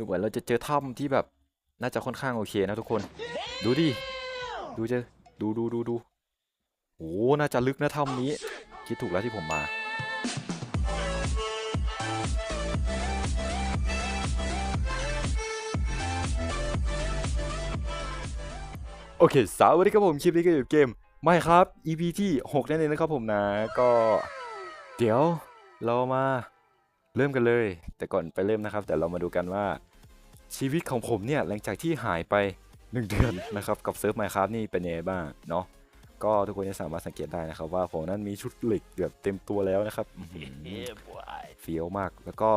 ดูเหมือนเราจะเจอถ้ำที่แบบน่าจะค่อนข้างโอเคนะทุกคน ดูดิ ดูเจอดูดูดูดูโอ้น่าจะลึกนะถ้ำนี้ คิดถูกแล้วที่ผมมาโอเคสวัสดีครับผมคลิปนี้ก็อยู่เกมไม่ครับ EP ที่ 6 นั่นเองนะครับผมนะ ก็เดี๋ยวเรามาเริ่มกันเลย แต่ก่อนไปเริ่มนะครับ แต่เรามาดูกันว่า ชีวิตของผมเนี่ยหลังจากที่หายไป 1 เดือนนะครับกับเซิร์ฟไมครับนี่เป็นยังไงบ้างเนาะก็ทุกคนจะสามารถสังเกตได้นะครับ ว่าผมนั้นมีชุดเหล็กแบบเต็มตัวแล้วนะครับอื้อหือ Yeah, boy. เฟี้ยวมากแล้วก็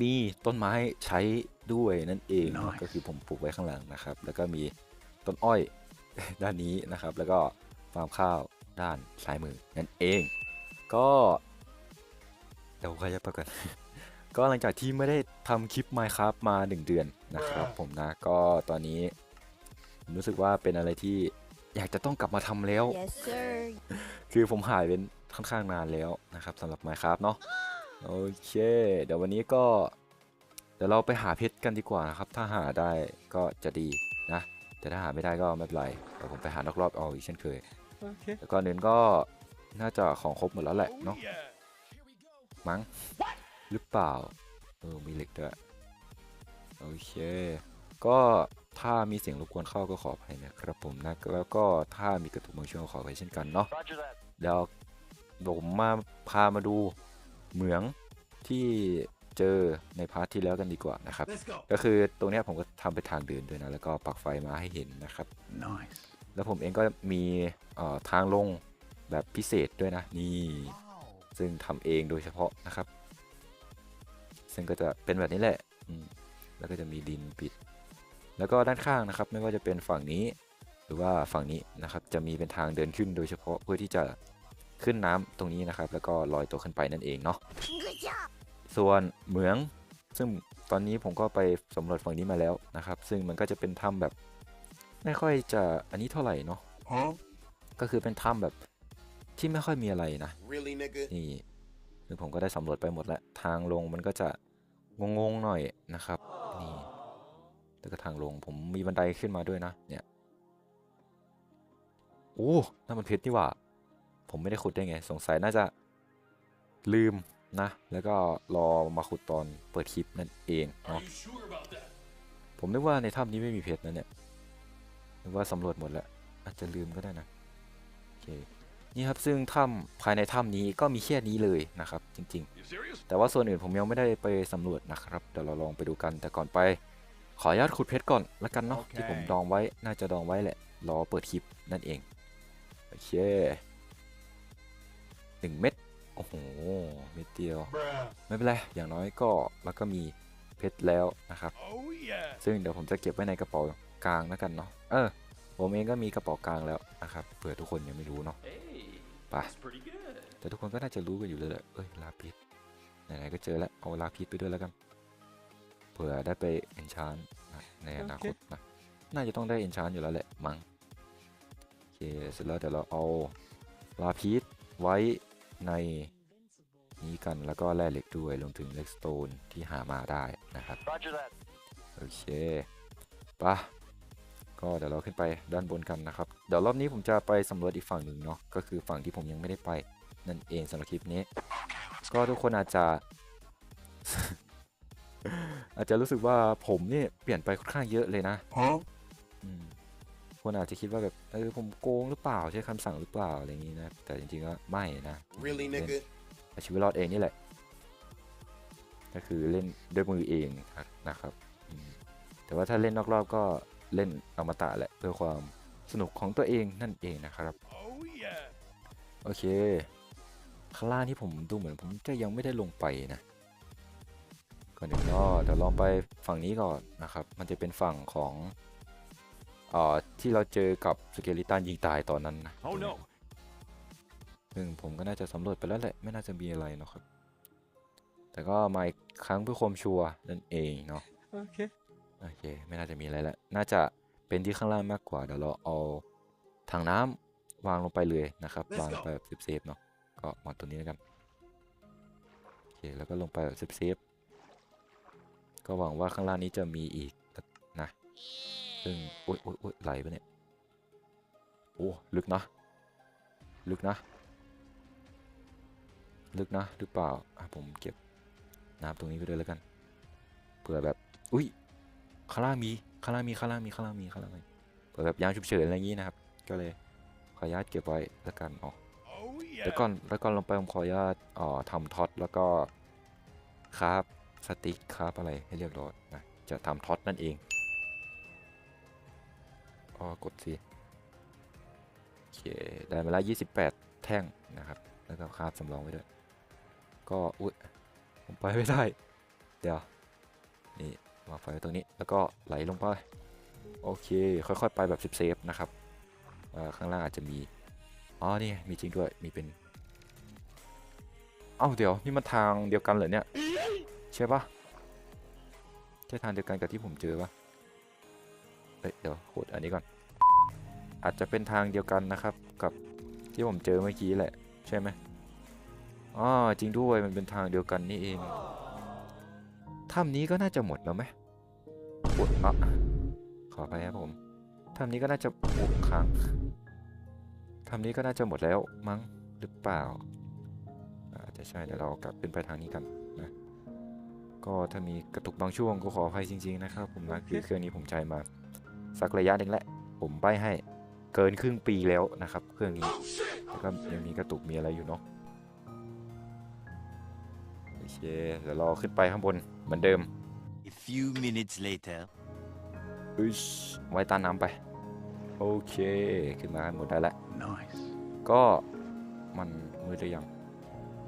มีต้นไม้ใช้ด้วยนั่นเองเนอะ Nice ก็คือผมปลูกไว้ข้างหลังนะครับ แล้วก็มีต้นอ้อยด้านนี้นะครับ แล้วก็ฟาร์มข้าวด้านซ้ายมือนั่นเอง ก็เดี๋ยวใครจะประกัน ก็หลังจากที่ไม่ได้ทำคลิป Minecraft มา 1 เดือนนะครับผมนะก็ตอนนี้ผมรู้สึกว่าเป็นอะไรที่อยากจะต้องกลับมาทำแล้ว Yes sir คือผมหายเป็นค่อนข้างนานแล้วนะครับสำหรับ Minecraft เนาะโอเค เดี๋ยววันนี้ก็เดี๋ยวเราไปหาเพชรกันดีกว่านะครับ ถ้าหาได้ก็จะดีนะ แต่ถ้าหาไม่ได้ก็ไม่เป็นไรเดี๋ยวผมไปหานอกรอบเอาอีกเช่นเคยแล้วก็เน้นก็น่าจะของครบหมดแล้วแหละเนาะมั้ง หรือเปล่า เออ มีเหล็กด้วย โอเค ก็ถ้ามีเสียงรบกวนเข้าก็ขออภัยนะครับผมนะ แล้วก็ถ้ามีกระตุกบางช่วงก็ขออภัยเช่นกันเนาะ Roger that. เดี๋ยวผมมาพามาดูเหมืองที่เจอในพาร์ทที่แล้วกันดีกว่านะครับ Let's go. ก็คือตรงเนี้ยผมก็ทำเป็นทางเดินด้วยนะ แล้วก็ปักไฟมาให้เห็นนะครับ Nice. แล้วผมเองก็มีเอ่อทางลงแบบพิเศษด้วยนะ นี่ ซึ่งทำเองโดยเฉพาะนะครับ ซึ่งก็จะเป็นแบบนี้แหละอืมแล้วก็จะมีดินปิด แล้วก็ด้านข้างนะครับ ไม่ว่าจะเป็นฝั่งนี้ หรือว่าฝั่งนี้นะครับ จะมีเป็นทางเดินขึ้นโดยเฉพาะเพื่อที่จะขึ้นน้ำตรงนี้นะครับ แล้วก็ลอยตัวขึ้นไปนั่นเองเนาะ Good job ส่วนเหมือง ซึ่งตอนนี้ผมก็ไปสำรวจฝั่งนี้มาแล้วนะครับ ซึ่งมันก็จะเป็นถ้ำแบบ ไม่ค่อยจะอันนี้เท่าไหร่เนาะ Huh? ก็คือเป็นถ้ำแบบที่ไม่ค่อยมีอะไรนะ Really, nigga? นี่ซึ่งผมก็ได้สำรวจไปหมดแล้ว ทางลงมันก็จะ งงๆหน่อยนะครับนี่แล้วก็ทางลงผมมีบันไดขึ้นมาด้วยนะเนี่ยโอ้นั่นมันเพชรนี่หว่า ผมไม่ได้ขุดได้ไง สงสัยน่าจะลืมนะ แล้วก็รอมาขุดตอนเปิดคลิปนั่นเองเนาะผมนึกว่าในถ้ำนี้ไม่มีเพชรนะเนี่ยนึกว่าสำรวจหมดแล้วอาจจะลืมก็ได้นะโอเค นี่ครับซึ่งถ้ำภายในถ้ำนี้ก็มีแค่นี้เลยนะครับจริง You serious? ๆแต่ว่าส่วนอื่นผมยังไม่ได้ไปสำรวจนะครับเดี๋ยวเราลองไปดูกันแต่ก่อนไป ขออนุญาตขุดเพชรก่อนละกันเนาะโอเคที่ผมดองไว้น่าจะดองไว้แหละรอเปิดคลิปนั่นเองโอเคหนึ่งเม็ดโอ้โหเม็ดเดียว Bruh. ไม่เป็นไรอย่างน้อยก็แล้วก็มีเพชรแล้วนะครับ Oh yeah. ซึ่งเดี๋ยวผมจะเก็บไว้ในกระเป๋ากลางแล้วกันเนาะเออผมเองก็มีกระเป๋ากลางแล้วนะครับเผื่อทุกคนยังไม่รู้เนาะ Hey. Bye. That's pretty good. แต่ทุกคนก็น่าจะรู้กันอยู่เลยแหละเอ้ยลาพิษไหนๆก็เจอแล้วเอาลาพิษไปด้วยแล้วกันเผื่อได้ไปเอนชานในอนาคตนะน่าจะต้องได้เอนชานอยู่แล้วแหละมั้งโอเคเสร็จแล้วเดี๋ยวเราเอาลาพิษไว้ในนี้กันแล้วก็แร่เหล็กด้วยรวมถึงเล็กสโตนที่หามาได้นะครับ Roger that. โอเคปะ ก็เดี๋ยวเราขึ้นไปด้านบนกันนะครับ เดี๋ยวรอบนี้ผมจะไปสำรวจอีกฝั่งหนึ่งเนาะก็คือฝั่งที่ผมยังไม่ได้ไปนั่นเองสำหรับคลิปนี้ ก็ทุกคนอาจจะ อาจจะรู้สึกว่าผมเนี่ยเปลี่ยนไปค่อนข้างเยอะเลยนะ Huh? อืมคนอาจจะคิดว่าแบบเออผมโกงหรือเปล่าใช้คำสั่งหรือเปล่าอะไรอย่างนี้นะแต่จริงๆก็ไม่นะ Really, เล่น nigga? เอาชีวิตรอดเองนี่แหละ ก็คือเล่นด้วยมือเองนะครับอืมแต่ว่าถ้าเล่นนอกรอบก็ เล่นอมตะแหละเพื่อความสนุกของตัวเองนั่นเองนะครับ Oh yeah. โอเคข้างล่างที่ผมดูเหมือนผมจะยังไม่ได้ลงไปนะก่อนอื่นก็เดี๋ยวลองไปฝั่งนี้ก่อนนะครับ มันจะเป็นฝั่งของเอ่อที่เราเจอกับสเกลิตันยิงตายตอนนั้นนะ Oh no. ซึ่งผมก็น่าจะสำรวจไปแล้วแหละ ไม่น่าจะมีอะไรเนาะครับ แต่ก็มาอีกครั้งเพื่อความชัวร์นั่นเองเนาะ โอเค โอเค ไม่น่าจะมีอะไรแล้ว น่าจะเป็นที่ข้างล่างมากกว่า เดี๋ยวเราเอาถังน้ำวางลงไปเลยนะครับ Let's วาง go ไปแบบเซฟๆเนาะ ก็มาตัวนี้แล้วกัน โอเค แล้วก็ลงไปแบบเซฟก็หวังว่าข้างล่างนี้จะมีอีกนะ ซึ่งโอ๊ยโอ๊ยโอ๊ยไหลไปะเนี่ย โอ้ ลึกนะ ลึกนะ ลึกนะ หรือเปล่าอะผมเก็บน้ำตรงนี้ไปด้วยแล้วกัน เผื่อแบบ อุ้ย ข้างล่างมีข้างล่างมีข้างล่างมีข้างล่างมีข้างล่างมีเผื่อแบบยามฉุกเฉินอะไรอย่างนี้นะครับ ก็เลยขออนุญาตเก็บไว้แล้วกันอ๋อ Oh แล้วก่อนแล้วก่อนลงไปผมขออนุญาตอ่อทำท็อตแล้วก็คราฟสติ๊กคราฟอะไรให้เรียบร้อยนะจะทำท็อตนั่นเองอ๋อกดสิโอเคได้มาแล้ว28 แท่งนะครับ แล้วก็คาฟสำรองไว้ด้วย ก็ อุ้ยผมไปไม่ได้ เดี๋ยว นี่ วางไฟไว้ตรงนี้แล้วก็ไหลลงไป โอเค ค่อยๆ ไปแบบเซฟๆนะครับข้างล่างอาจจะมี อ๋อ นี่มีจริงด้วย มีเป็น เอ้า เดี๋ยว นี่มันทางเดียวกันเหรอเนี่ย ใช่ปะใช่ทางเดียวกันกับที่ผมเจอปะเอ้ย เดี๋ยวโหดอันนี้ก่อน อาจจะเป็นทางเดียวกันนะครับ กับที่ผมเจอเมื่อกี้แหละ ใช่ไหมอ๋อ จริงด้วย มันเป็นทางเดียวกันนี่เองถ้ำนี้ก็น่าจะหมดแล้วไหม อุดอะขอไปครับผมถ้ำนี้ก็น่าจะอุดค้างทำนี้ก็น่าจะหมดแล้วมั้งหรือเปล่าอาจจะใช่เดี๋ยวเรากลับขึ้นไปทางนี้กันนะก็ถ้ามีกระตุกบางช่วงก็ขออภัยจริง ๆ นะครับ ผมนะคือเครื่องนี้ผมใช้มาสักระยะหนึ่งแล้วผมใบให้เกินครึ่งปีแล้วนะครับ เครื่องนี้แล้วก็ยังมีกระตุกมีอะไรอยู่เนาะโอเคเดี๋ยวเราขึ้นไปข้างบนเหมือนเดิม A few minutes later. อึชไว้ใต้น้ำไป โอเค ขึ้นมากันหมดได้แล้ว Nice. ก็มันมืดหรือยัง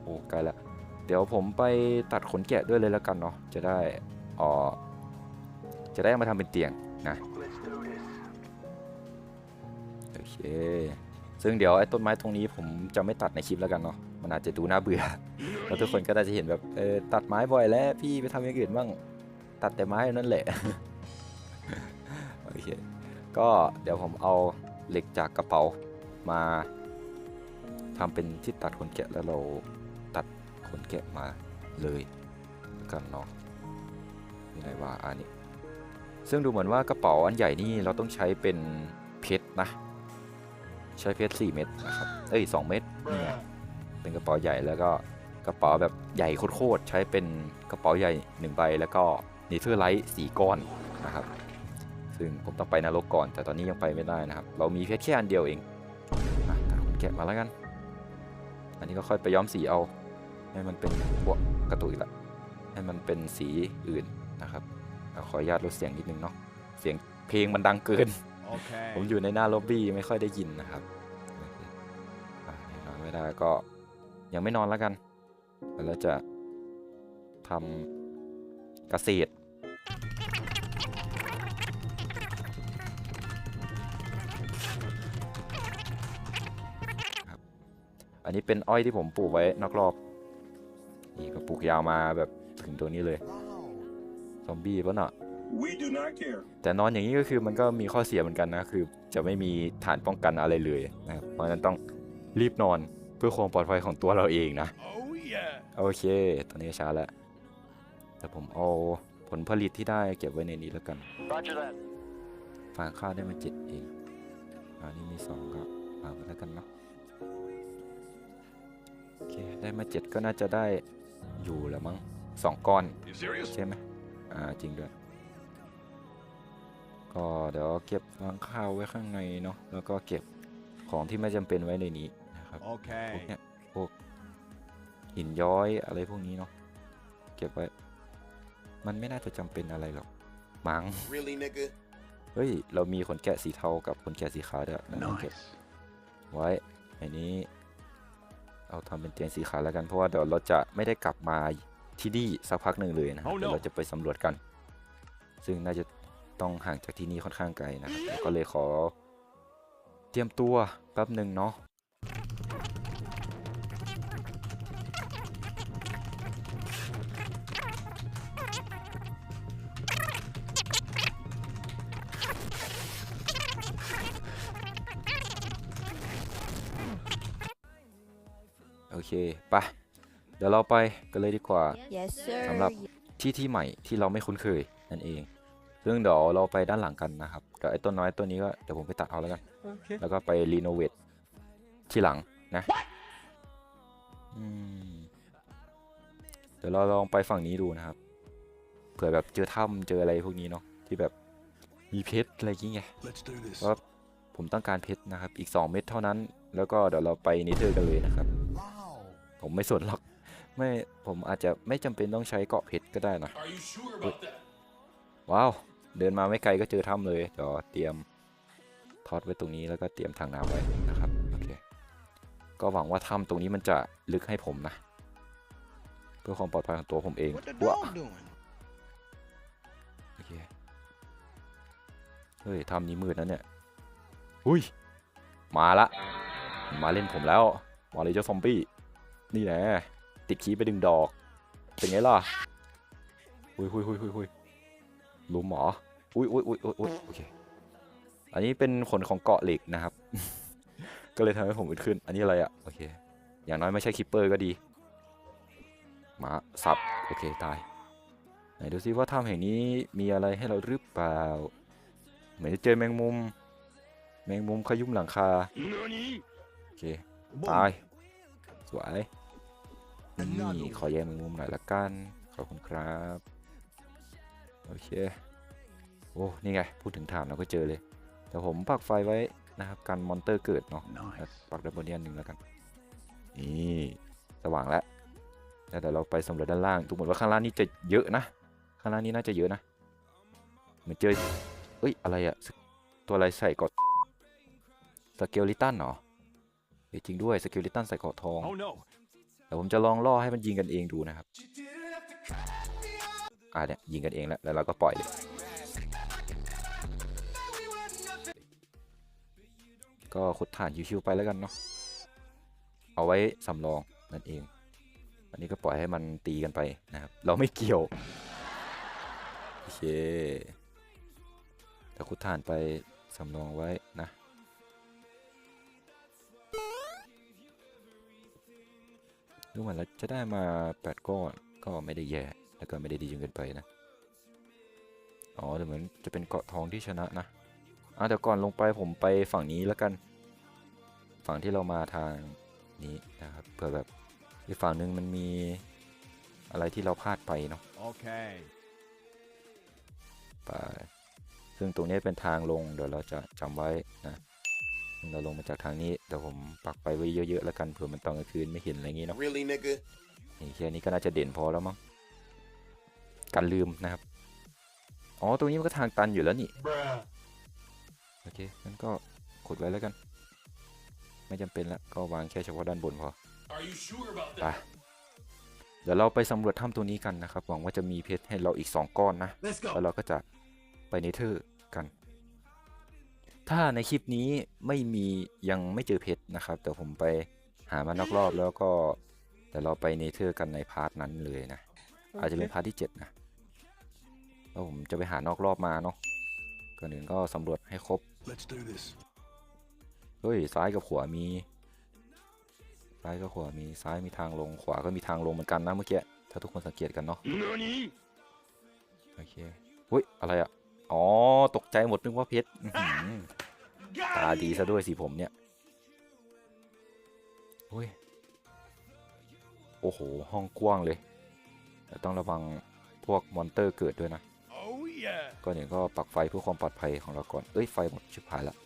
โอ้ใกล้แล้วเดี๋ยวผมไปตัดขนแกะด้วยเลยแล้วกันเนาะ จะได้เออจะได้เอามาทำเป็นเตียงนะโอเค ซึ่งเดี๋ยวไอ้ต้นไม้ตรงนี้ผมจะไม่ตัดในคลิปแล้วกันเนาะ มันอาจจะดูน่าเบื่อ แล้วทุกคนก็น่าจะเห็นแบบ เออตัดไม้บ่อยแล้ว พี่ไปทำอย่างอื่นบ้าง ตัดแต่ไม้นั่นแหละ โอเค ก็เดี๋ยวผมเอาเหล็กจากกระเป๋ามาทำเป็นที่ตัดขนแกะแล้วเราตัดขนแกะมาเลยกันเนาะนี่ไหนว่าอันนี้ ซึ่งดูเหมือนว่ากระเป๋าอันใหญ่นี่เราต้องใช้เป็นเพชรนะ ใช้เพชร4เม็ดนะครับ เอ้ย2เม็ดนี่ไงเป็นกระเป๋าใหญ่แล้วก็กระเป๋าแบบใหญ่โคตรใช้เป็นกระเป๋าใหญ่1ใบแล้วก็ นิเทอร์ไลท์4ก้อนนะครับ ซึ่งผมต้องไปนรกก่อน แต่ตอนนี้ยังไปไม่ได้นะครับ เรามีเพชรแค่อันเดียวเองอะตัดขนแกะมาแล้วกัน อันนี้ก็ค่อยไปย้อมสีเอา ให้มันเป็นพวกกระตุกอีกละ ให้มันเป็นสีอื่นนะครับเอาขออนุญาตลดเสียงนิดนึงเนาะ เสียงเพลงมันดังเกิน Okay. ผมอยู่ในหน้าล็อบบี้ไม่ค่อยได้ยินนะครับโอเคอะนอนไม่ได้ก็ยังไม่นอนแล้วกัน แล้วจะทำเกษตร อันนี้เป็นอ้อยที่ผมปลูกไว้นอกรอบ นี่ก็ปลูกยาวมาแบบถึงตัวนี้เลย ซอมบี้ปะเนาะ We do not care. แต่นอนอย่างนี้ก็คือมันก็มีข้อเสียเหมือนกันนะคือจะไม่มีฐานป้องกันอะไรเลยนะครับเพราะฉะนั้นต้องรีบนอนเพื่อความปลอดภัยของตัวเราเองนะ Oh yeah. โอเค ตอนนี้ช้าแล้ว แต่ผมเอาผลผลิตที่ได้เก็บไว้ในนี้แล้วกัน Roger that. ฟางข้าวได้มาเจ็ดเองอันนี้มีสองก็เอาไปแล้วกัน ได้มาเจ็ดก็น่าจะได้อยู่แล้วมั้งสองก้อน You serious? ใช่ไหมอ่าจริงด้วย ก็เดี๋ยวเก็บฟางข้าวไว้ข้างในเนาะแล้วก็เก็บของที่ไม่จำเป็นไว้ในนี้นะครับพวก Okay. เนี้ยพวกหินย้อยอะไรพวกนี้เนาะเก็บไว้ มันไม่น่าจะจำเป็นอะไรหรอกมั้ง Really, nigga? เฮ้ย เรามีขนแกะสีเทากับขนแกะสีขาวด้วยเราต้องเก็บ Nice. ไว้อันนี้ เอาทำเป็นเตียงสีขาวแล้วกันเพราะว่าเดี๋ยวเราจะไม่ได้กลับมาที่นี่สักพักหนึ่งเลยนะครับ Oh no เดี๋ยวเราจะไปสำรวจกัน ซึ่งน่าจะต้องห่างจากที่นี่ค่อนข้างไกลนะครับเดี๋ยวก็เลยขอ เตรียมตัวแป๊บหนึ่งเนาะ เคไปเดี๋ยวเราไปกันเลยดีกว่า Yes, sir. สำหรับที่ที่ใหม่ที่เราไม่คุ้นเคยนั่นเอง ซึ่งเดี๋ยวเราไปด้านหลังกันนะครับเดี๋ยวไอ้ต้นน้อยต้นนี้ก็เดี๋ยวผมไปตัดเอาแล้วกัน แล้วก็ไปรีโนเวทที่หลังนะอืมเดี๋ยวเราลองไปฝั่งนี้ดูนะครับ เผื่อแบบเจอถ้ำเจออะไรพวกนี้เนาะที่แบบมีเพชรอะไรอย่างเงี้ย Let's do this. ว่าผมต้องการเพชรนะครับ อีก 2 เม็ดเท่านั้น แล้วก็เดี๋ยวเราไปนิเทอร์กันเลยนะครับ Wow. ผมไม่สนหรอก ไม่ผมอาจจะไม่จำเป็นต้องใช้เกาะเพชรก็ได้นะ Are you sure about that? ว้าว เดินมาไม่ไกลก็เจอถ้ำเลยเดี๋ยวเตรียมทอดไว้ตรงนี้แล้วก็เตรียมทางน้ำไว้นะครับโอเคก็หวังว่าถ้ำตรงนี้มันจะลึกให้ผมนะ เพื่อความปลอดภัยของตัวผมเอง What the ว้า dog doing? โอเคเฮ้ยถ้ำนี้มืดนะเนี่ยอุ้ยมาละ มาเล่นผมแล้วมาเลยเจ้าซอมบี้นี่แหละ ติดขีไปดึงดอก เป็นไงล่ะหุยหุยหุยหุยหุยลุมหมออุ้ยอุ้ยอุ้ยอุ้ยอุ้ยโอเคอันนี้เป็นขนของเกาะเหล็กนะครับ ก็เลยทำให้ผมอึดขึ้น อันนี้อะไรอะโอเค อย่างน้อยไม่ใช่คิปเปอร์ก็ดีมาสับโอเคตายไหนดูซิว่าถ้ำแห่งนี้มีอะไรให้เราหรือเปล่า เหมือนจะเจอแมงมุม แมงมุมขยุ่มหลังคา โอเค ตาย สวย นี่ขอแยกแมงมุมหน่อยละกัน ขอบคุณครับ โอเค โอ้ นี่ไง พูดถึงฐานเราก็เจอเลย แต่ผมปักไฟไว้นะครับกันมอนเตอร์เกิดเนาะ Nice. ปักดับเบิลเนียนหนึ่งแล้วกัน นี่สว่างแล้วแล้วเดี๋ยวเราไปสำรวจด้านล่างดูเหมือนว่าข้างล่างนี่จะเยอะนะ ข้างล่างนี่น่าจะเยอะนะ เหมือนเจอ เอ้ย อะไรอะสตัวอะไรใส่เกอดสเกลลิตันเหรอเฮ้ยจริงด้วยสเกลลิตันใส่เกอดทอง Oh no. แต่ผมจะลองล่อให้มันยิงกันเองดูนะครับอ่าเนี่ยยิงกันเองแล้วแล้วเราก็ปล่อยเลยก็ขุดฐานชิวๆไปแล้วกันเนาะเอาไว้สำรองนั่นเอง อันนี้ก็ปล่อยให้มันตีกันไปนะครับ เราไม่เกี่ยวโอเคแต่ขุดฐานไปสำรองไว้ ดูเหมือนเราจะได้มาแปดก้อนก็ไม่ได้แย่แล้วก็ไม่ได้ดีจนเกินไปนะ อ๋อแต่เหมือนจะเป็นเกาะทองที่ชนะนะอะแต่ก่อนลงไปผมไปฝั่งนี้แล้วกัน ฝั่งที่เรามาทางนี้นะครับเผื่อแบบอีกฝั่งหนึ่งมันมีอะไรที่เราพลาดไปเนาะ Okay. ไปซึ่งตรงนี้เป็นทางลงเดี๋ยวเราจะจำไว้นะซึ่ง เราลงมาจากทางนี้เดี๋ยวผมปักไปไว้เยอะๆแล้วกันเผื่อมันตอนกลางคืนไม่เห็นอะไรอย่างงี้เนาะ Really, nigga? นี่แค่นี้ก็น่าจะเด่นพอแล้วมั้งกันลืมนะครับ อ๋อ ตรงนี้มันก็ทางตันอยู่แล้วนี่ Bruh. โอเค งั้นก็ขุดไว้แล้วกัน ไม่จำเป็นละก็วางแค่เฉพาะด้านบนพอ Are you sure about ไป เดี๋ยวเราไปสำรวจถ้ำตัวนี้กันนะครับ หวังว่าจะมีเพชรให้เราอีก 2 ก้อนนะ Let's แล้วเราก็จะไปเนเธอร์กัน ถ้าในคลิปนี้ไม่มียังไม่เจอเพชรนะครับ แต่ผมไปหามานอกรอบแล้วก็เดี๋ยวเราไปเนเธอร์กันในพาร์ทนั้นเลยนะ อาจจะเป็นพาร์ทที่ 7 นะ แล้วผมจะไปหานอกรอบมาเนาะก่อนอื่นก็สำรวจให้ครบ Let's do this. เฮ้ย ซ้ายกับขวามี ซ้ายกับขวามีซ้ายมีทางลงขวาก็มีทางลงเหมือนกันนะเมื่อกี้ ถ้าทุกคนสังเกตกันเนาะ Nani? โอเคเฮ้ย อะไรอะอ๋อ ตกใจหมดนึกว่าเพชรอื้อหือ ตาดีซะด้วยสิผมเนี่ยเฮ้ยโอ้โห ห้องกว้างเลย ต้องระวังพวกมอนเตอร์เกิดด้วยนะ Oh yeah. ก่อนอื่นก็ปักไฟเพื่อความปลอดภัยของเราก่อน เอ้ย ไฟหมดชิบหายละ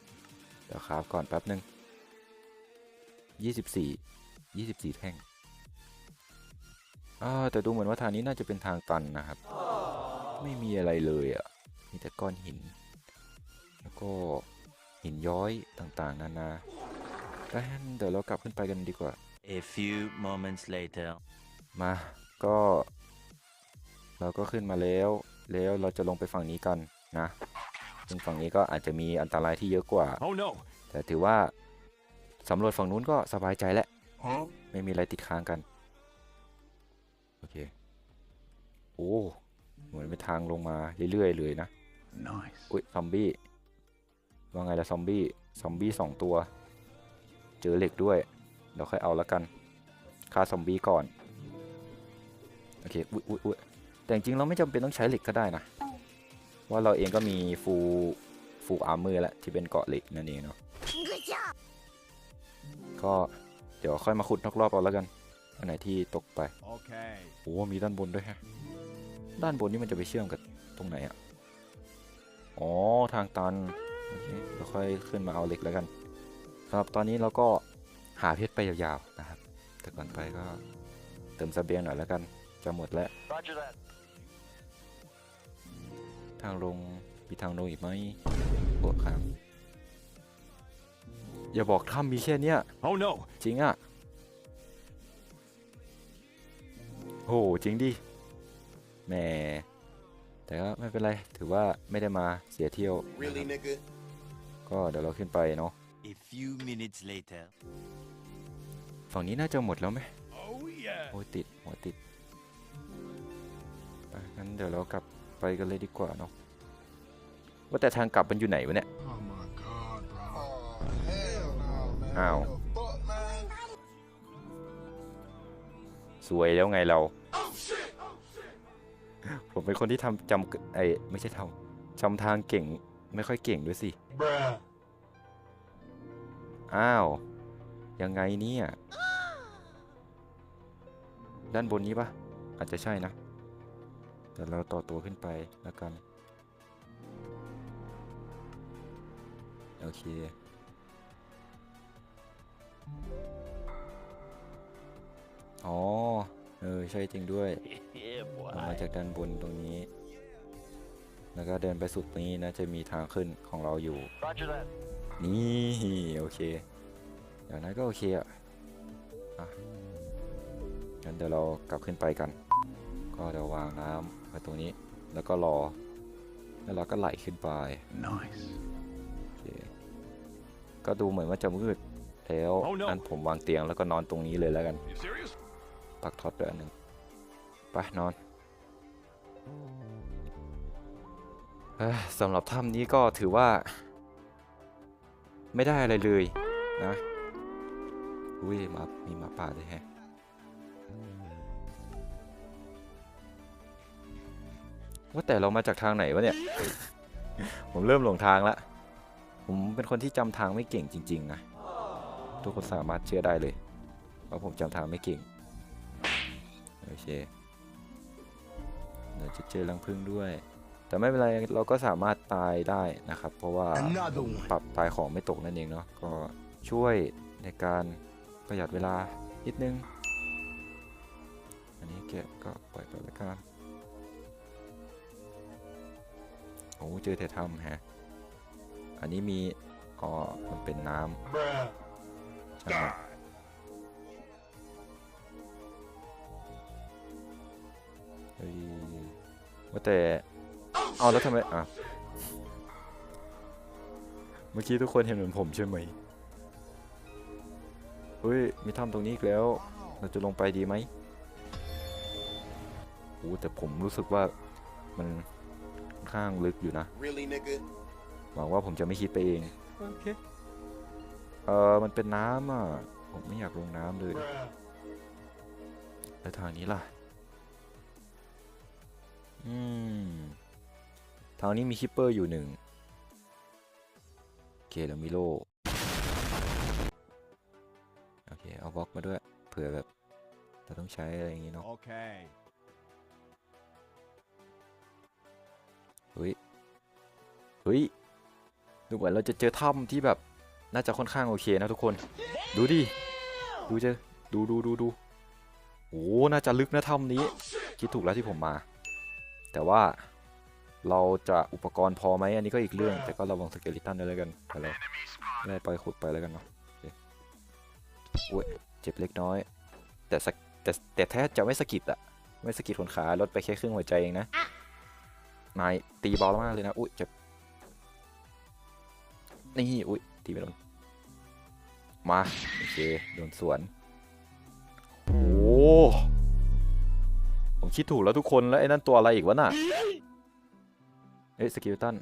เดี๋ยวครับก่อนแป๊บหนึ่งยี่สิบสี่ยี่สิบสี่แท่งอ่าแต่ดูเหมือนว่าทางนี้น่าจะเป็นทางตันนะครับ ไม่มีอะไรเลยอะ มีแต่ก้อนหิน แล้วก็ หินย้อยต่างๆ นานาดังนั้นเดี๋ยวเรากลับขึ้นไปกันดีกว่า A few moments later. มาก็ เราก็ขึ้นมาแล้ว แล้วเราจะลงไปฝั่งนี้กันนะซึ่งฝั่งนี้ก็อาจจะมีอันตรายที่เยอะกว่า Oh no. แต่ถือว่าสำรวจฝั่งนู้นก็สบายใจแล้ว Huh? ไม่มีอะไรติดค้างกัน โอเค โอ้ เหมือนเป็นทางลงมาเรื่อยๆเลยนะ Nice. อุ้ยซอมบี้ ว่าไงล่ะซอมบี้ซอมบี้สองตัว เจอเหล็กด้วยเดี๋ยวค่อยเอาละกันฆ่าซอมบี้ก่อนโอเคอุ้ยอุ้ยอุ้ยแต่จริงๆเราไม่จำเป็นต้องใช้เหล็กก็ได้นะว่าเราเองก็มีฟูฟูอาร์เมอร์แล้วที่เป็นเกราะเหล็กนั่นเองเนาะก็เดี๋ยวค่อยมาขุดนอกรอบเอาแล้วกันอันไหนที่ตกไป Okay. โอ้มีด้านบนด้วยฮะด้านบนนี่มันจะไปเชื่อมกับตรงไหนอะอ๋อทางตันโอ เคเดี๋ยวค่อยขึ้นมาเอาเหล็กแล้วกันสำหรับตอนนี้เราก็หาเพชรไปยาวๆนะครับ แต่ก่อนไปก็เติมเสบียงหน่อยแล้วกัน จะหมดแล้ว Roger that. ทางลงมีทางลงอีกไหมปวดครับอย่าบอกถ้ำมีแค่เนี้ย Oh no. จริงอะโหจริงดิแหมแต่ก็ไม่เป็นไร ถือว่าไม่ได้มาเสียเที่ยว Really, nigga? ก็เดี๋ยวเราขึ้นไปเนาะ A few minutes later. ฝั่งนี้น่าจะหมดแล้วไหม Oh yeah. โอ้ยติดหัวติดไปงั้นเดี๋ยวเรากลับไปกันเลยดีกว่าเนาะ ว่าแต่ทางกลับมันอยู่ไหนวะเนี่ย Oh my god, bro. Oh, hell no, man. Ow. What the fuck, man? สวยแล้วไงเรา ผมเป็นคนที่ทำจำไอไม่ใช่ทำจำทางเก่ง ไม่ค่อยเก่งด้วยสิ Bruh. อ้าว ยังไงเนี่ย ด้านบนนี้ปะอาจจะใช่นะ แต่เราต่อตัวขึ้นไปแล้วกัน โอเค อ๋อ เออ ใช่จริงด้วย Yeah, ลงมาจากด้านบนตรงนี้ แล้วก็เดินไปสุดนี้นะจะมีทางขึ้นของเราอยู่ Roger that. นี่โอเคอย่างนั้นก็โอเคอะอะงั้นเดี๋ยวเรากลับขึ้นไปกัน ก็เดี๋ยววางน้ำไว้ตรงนี้ แล้วก็รอ แล้วเราก็ไหลขึ้นไป Nice. โอเคก็ดูเหมือนว่าจะมืดแล้ว Oh no อันผมวางเตียงแล้วก็นอนตรงนี้เลยแล้วกัน You serious? ปักท็อตด้วยอันหนึ่งไปนอนเอ้ย สำหรับถ้ำนี้ก็ถือว่า ไม่ได้อะไรเลยนะอุ้ยมามีหมาป่าด้วยแฮะว่าแต่เรามาจากทางไหนวะเนี่ย ผมเริ่มหลงทางละ ผมเป็นคนที่จำทางไม่เก่งจริง ๆ นะ ทุกคนสามารถเชื่อได้เลยว่าผมจำทางไม่เก่ง โอเคเดี๋ยวจะเจอรังพึ่งด้วย แต่ไม่เป็นไรเราก็สามารถตายได้นะครับ เพราะว่า Another one. ปรับตายของไม่ตกนั่นเองเนาะก็ช่วยในการประหยัดเวลานิดนึง อันนี้แกะก็ปล่อยไปแล้วกันโอ้เจอแต่ถ้ำแฮะอันนี้มีอ๋อมันเป็นน้ Bruh. ำช่างมันเฮ้ยว่าแต่ เอาแล้วทำไมอะเมื่อกี้ทุกคนเห็นเหมือนผมใช่ไหมเฮ้ย มีถ้ำตรงนี้อีกแล้ว เราจะลงไปดีไหมโอ้แต่ผมรู้สึกว่ามันค่อนข้างลึกอยู่นะ Really, nigga? หวังว่าผมจะไม่คิดไปเองโอเคเออมันเป็นน้ำอะ ผมไม่อยากลงน้ำเลย Bruh. แล้วทางนี้ล่ะ อืม ทางนี้มีคิปเปอร์อยู่หนึ่งโอเคแล้วมีโล่โอเคเอาบล็อกมาด้วยเผื่อแบบเราต้องใช้อะไรอย่างงี้เนาะ Okay. เฮ้ยเฮ้ยดูเหมือนเราจะเจอถ้ำที่แบบน่าจะค่อนข้างโอเคนะทุกคน ดูดิ ดูเจอดูดูดูดูโอ้น่าจะลึกนะถ้ำนี้ คิดถูกแล้วที่ผมมา แต่ว่า เราจะอุปกรณ์พอไหมอันนี้ก็อีกเรื่อง แต่ก็ระวังสเกลิตันด้วยแล้วกันไปแล้วไล่ไปขุดไปแล้วกันเนาะโอ้ยเจ็บเล็กน้อย แต่สะแต่แต่แท้จะไม่สะกิดอะไม่สะกิดขนขาลดไปแค่ครึ่งหัวใจเองนะนายตีเบาแล้วมากเลยนะอุ้ยเจ็บนี่อุ้ยตีไม่โดนมาโอเคโดนสวนโอ้ผมคิดถูกแล้วทุกคนแล้วไอ้นั่นตัวอะไรอีกวะน่ะ เอ้ยสกิลตัน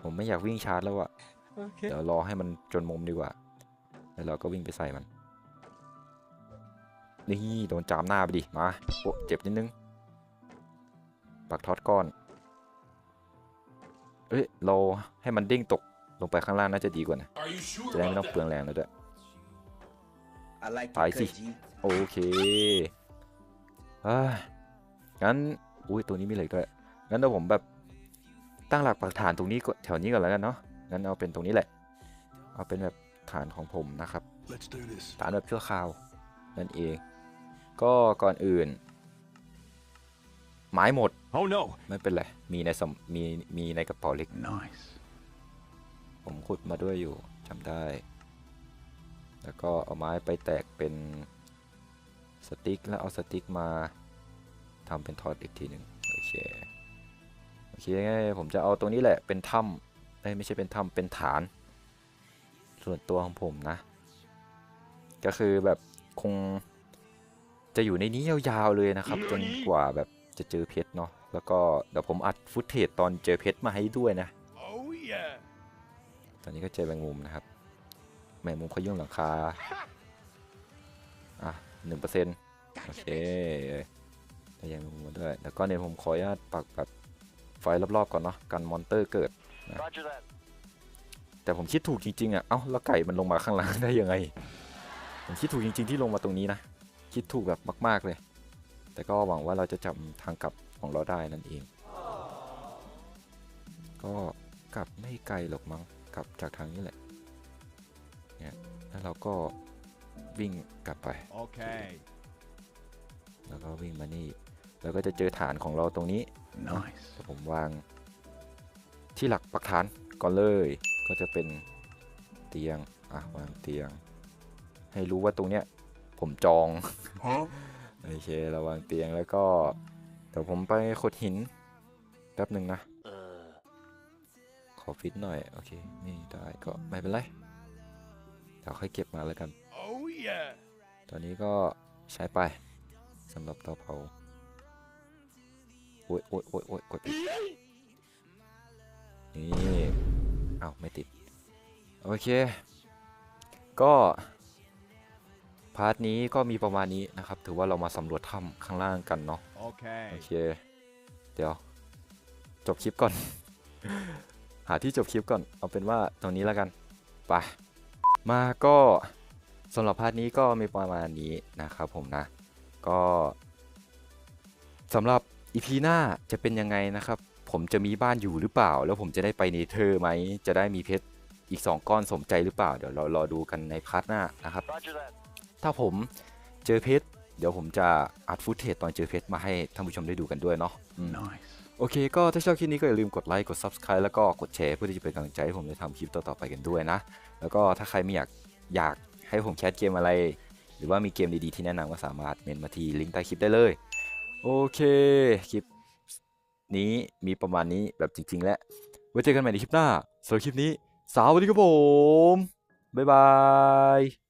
ผมไม่อยากวิ่งชาร์จแล้วอะเดี๋ยวรอให้มันจนมุมดีกว่า แล้วเราก็วิ่งไปใส่มัน นี่โดนจามหน้าไปดิ มาโอ้เจ็บนิดนึงโปักท็อตก้อน เอ้ย เราให้มันเด้งตกลงไปข้างล่างน่าจะดีกว่านะ Are you sure จะได้ไม่ about ต้องเปลือง that? แรงแล้วด้วย I like Phải your gì? cut, G. โอเคเอ้ยงั้น อุ้ย ตัวนี้มีเหล็กด้วย งั้นเดี๋ยวผมแบบตั้งหลักปักฐานตรงนี้ก่อนแถวนี้ก่อนแล้วกันเนาะงั้นเอาเป็นตรงนี้แหละ เอาเป็นแบบฐานของผมนะครับ Let's do this. ฐานแบบชั่วคราวนั่นเอง ก็ก่อนอื่น ไม้หมด Oh no! ไม่เป็นไร มีในสมมีมีในกระเป๋าเล็ก Nice. ผมขุดมาด้วยอยู่จำได้ แล้วก็เอาไม้ไปแตกเป็นสติ๊กแล้วเอาสติ๊กมาทำเป็นทอดอีกทีหนึ่งโอเคโอ เคงั้นผมจะเอาตรงนี้แหละเป็นถ้ำเอ้ยไม่ใช่เป็นถ้ำเป็นฐาน ส่วนตัวของผมนะ ก็คือแบบคงจะอยู่ในนี้ยาวๆเลยนะครับ จนกว่าแบบจะเจอเพชรเนาะแล้วก็เดี๋ยวผมอัดฟุตเทจตอนเจอเพชรมาให้ด้วยนะ Oh yeah. ตอนนี้ก็เจอแมงมุมนะครับแมงมุมเขายุ่งหลังคาอะหนึ่งเปอร์เซ็นต์โอเคได้ยังแมงมุมมาด้วย แล้วก็เนี่ยผมขออนุญาตปักแบบไฟ รอบๆก่อนเนาะกันมอนเตอร์เกิดนะแต่ผมคิดถูกจริงๆอะเอ้าแล้วไก่มันลงมาข้างล่างได้ยังไงผมคิดถูกจริง ๆ ที่ลงมาตรงนี้นะคิดถูกแบบมากๆเลย แต่ก็หวังว่าเราจะจำทางกลับของเราได้นั่นเอง ก็กลับไม่ไกลหรอกมั้งกลับจากทางนี้แหละเนี่ยแล้วเราก็วิ่งกลับไป Okay. แล้วก็วิ่งมานี่ แล้วก็จะเจอฐานของเราตรงนี้ Nice. เดี๋ยวผมวางที่หลักปักฐานก่อนเลย ก็จะเป็นเตียง อะ วางเตียง ให้รู้ว่าตรงเนี้ย ผมจอง Huh? โอเคเราวางเตียงแล้วก็ เดี๋ยวผมไปขดหิน แป๊บหนึ่งนะขอฟิตหน่อย โอเค นี่ได้ก็ไม่เป็นไร เดี๋ยวค่อยเก็บมาแล้วกัน Oh yeah. ตอนนี้ก็ใช้ไปสำหรับเตาเผา โอ๊ยโอ๊ยโอ๊ยโอ๊ยกดผิดนี่อ้าวไม่ติด โอเค ก็พาร์ทนี้ก็มีประมาณนี้นะครับ ถือว่าเรามาสำรวจถ้ำข้างล่างกันเนาะ Okay. โอเค เดี๋ยว จบคลิปก่อน หาที่จบคลิปก่อน เอาเป็นว่าตรงนี้แล้วกันไปมาก็สำหรับพาร์ทนี้ก็มีประมาณนี้นะครับผมนะ ก็สำหรับ อีพีหน้าจะเป็นยังไงนะครับ ผมจะมีบ้านอยู่หรือเปล่า แล้วผมจะได้ไปเนเธอร์ไหม จะได้มีเพชรอีก 2 ก้อนสมใจหรือเปล่า เดี๋ยวเรารอดูกันในพาร์ทหน้านะครับ ถ้าผมเจอเพชรเดี๋ยวผมจะอัดฟุตเทจตอนเจอเพชรมาให้ท่านผู้ชมได้ดูกันด้วยเนาะอืม Nice. โอเค ก็ถ้าชอบคลิปนี้ก็อย่าลืมกดไลค์ กด Subscribe แล้วก็กดแชร์เพื่อที่จะเป็นกำลังใจให้ผมได้ทำคลิปต่อๆไปกันด้วยนะ แล้วก็ถ้าใครไม่อยากอยากให้ผมแคสเกมอะไร หรือว่ามีเกมดีๆที่แนะนำก็สามารถเมนมาที่ลิงก์ใต้คลิปได้เลย โอเค คลิปนี้มีประมาณนี้แบบจริง ๆ แล้วไว้เจอกันใหม่ในคลิปหน้าสำหรับคลิปนี้ สวัสดีครับผม บ๊ายบาย